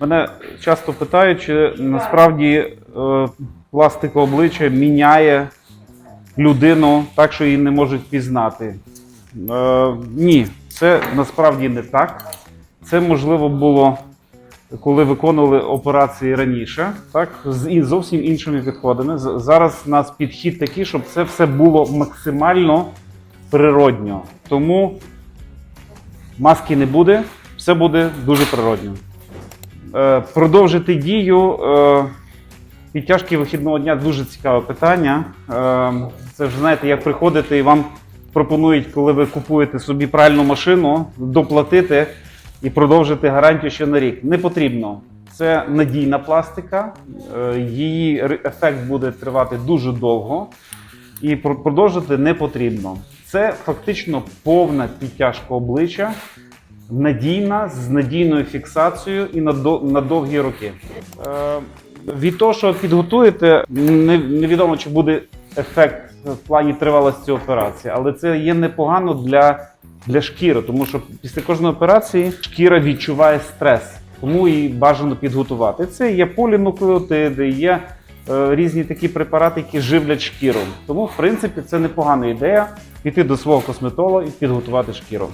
Мене часто питають, чи насправді е, пластик обличчя міняє людину так, що її не можуть пізнати. Е, ні, це насправді не так. Це можливо було, коли виконували операції раніше, так, з зовсім іншими підходами. Зараз у нас підхід такий, щоб це все було максимально природньо. Тому маски не буде, все буде дуже природньо. Е, продовжити дію. Е, підтяжки вихідного дня дуже цікаве питання. Е, це ж знаєте, як приходите і вам пропонують, коли ви купуєте собі пральну машину, доплатити і продовжити гарантію ще на рік. Не потрібно. Це надійна пластика, е, її ефект буде тривати дуже довго і продовжити не потрібно. Це фактично повна підтяжка обличчя, надійна, з надійною фіксацією і на, до, на довгі роки. Е, від того, що підготуєте, не, невідомо, чи буде ефект в плані тривалості операції, але це є непогано для, для шкіри, тому що після кожної операції шкіра відчуває стрес, тому її бажано підготувати. Це є полінуклеотиди, є е, різні такі препарати, які живлять шкіру. Тому, в принципі, це непогана ідея піти до свого косметолога і підготувати шкіру.